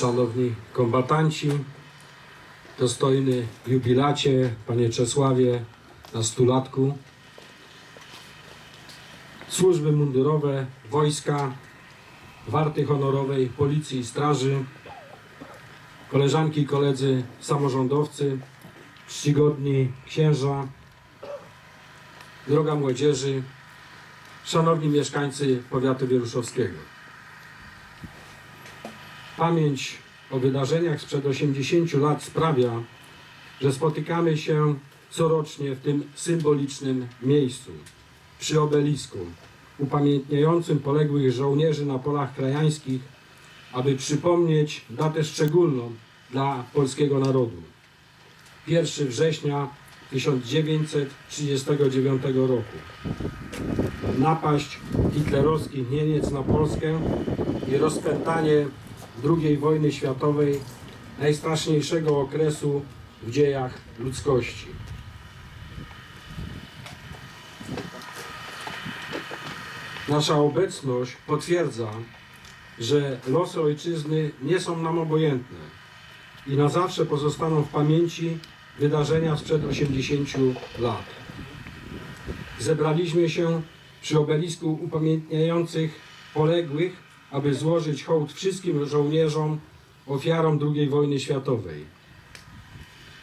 szanowni kombatanci, dostojny jubilacie, panie Czesławie, na stulatku, służby mundurowe, wojska, warty honorowej, policji i straży, koleżanki i koledzy samorządowcy, czcigodni księża, droga młodzieży, szanowni mieszkańcy powiatu wieruszowskiego. Pamięć o wydarzeniach sprzed 80 lat sprawia, że spotykamy się corocznie w tym symbolicznym miejscu, przy obelisku, upamiętniającym poległych żołnierzy na polach krajańskich, aby przypomnieć datę szczególną dla polskiego narodu. 1 września 1939 roku. Napaść hitlerowskich Niemiec na Polskę i rozpętanie II wojny światowej, najstraszniejszego okresu w dziejach ludzkości. Nasza obecność potwierdza, że losy ojczyzny nie są nam obojętne i na zawsze pozostaną w pamięci wydarzenia sprzed 80 lat. Zebraliśmy się przy obelisku upamiętniających poległych, aby złożyć hołd wszystkim żołnierzom, ofiarom II wojny światowej.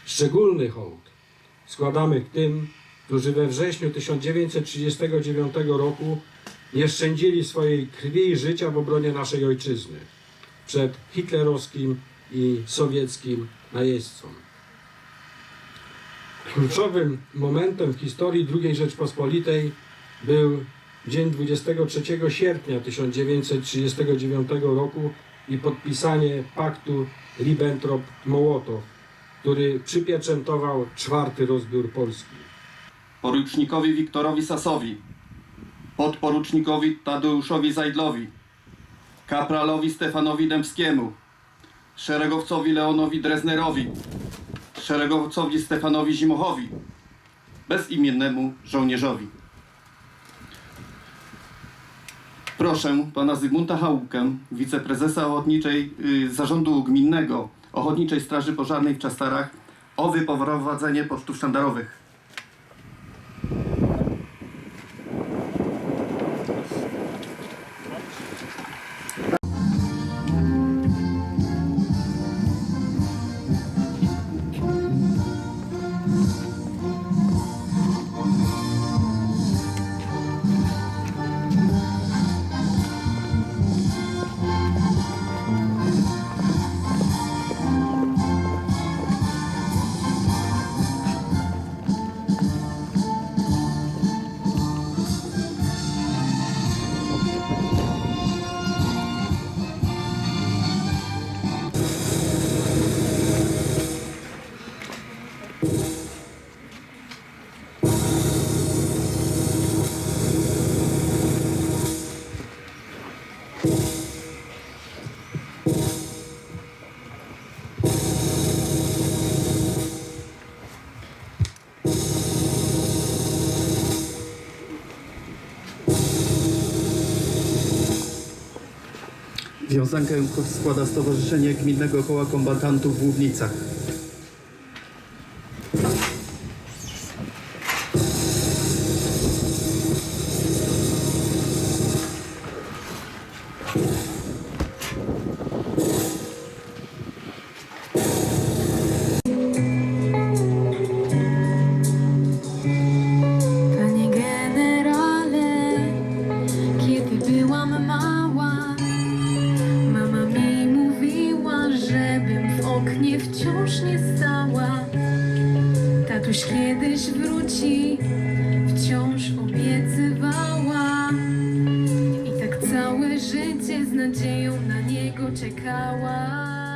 Szczególny hołd składamy tym, którzy we wrześniu 1939 roku nie szczędzili swojej krwi i życia w obronie naszej ojczyzny przed hitlerowskim i sowieckim najeźdźcą. Kluczowym momentem w historii II Rzeczpospolitej był dzień 23 sierpnia 1939 roku i podpisanie paktu Ribbentrop-Mołotow, który przypieczętował czwarty rozbiór Polski. porucznikowi Wiktorowi Sasowi, podporucznikowi Tadeuszowi Zajdlowi, kapralowi Stefanowi Dębskiemu, szeregowcowi Leonowi Dreznerowi, szeregowcowi Stefanowi Zimochowi, bezimiennemu żołnierzowi. Proszę pana Zygmunta Chałupkę, wiceprezesa ochotniczej, y, Zarządu Gminnego Ochotniczej Straży Pożarnej w Czastarach o wyprowadzenie pocztów sztandarowych. Wiązankę składa Stowarzyszenie Gminnego Koła Kombatantów w Łubnicach. Stała. Tatuś kiedyś wróci, wciąż obiecywała. I tak całe życie z nadzieją na niego czekała.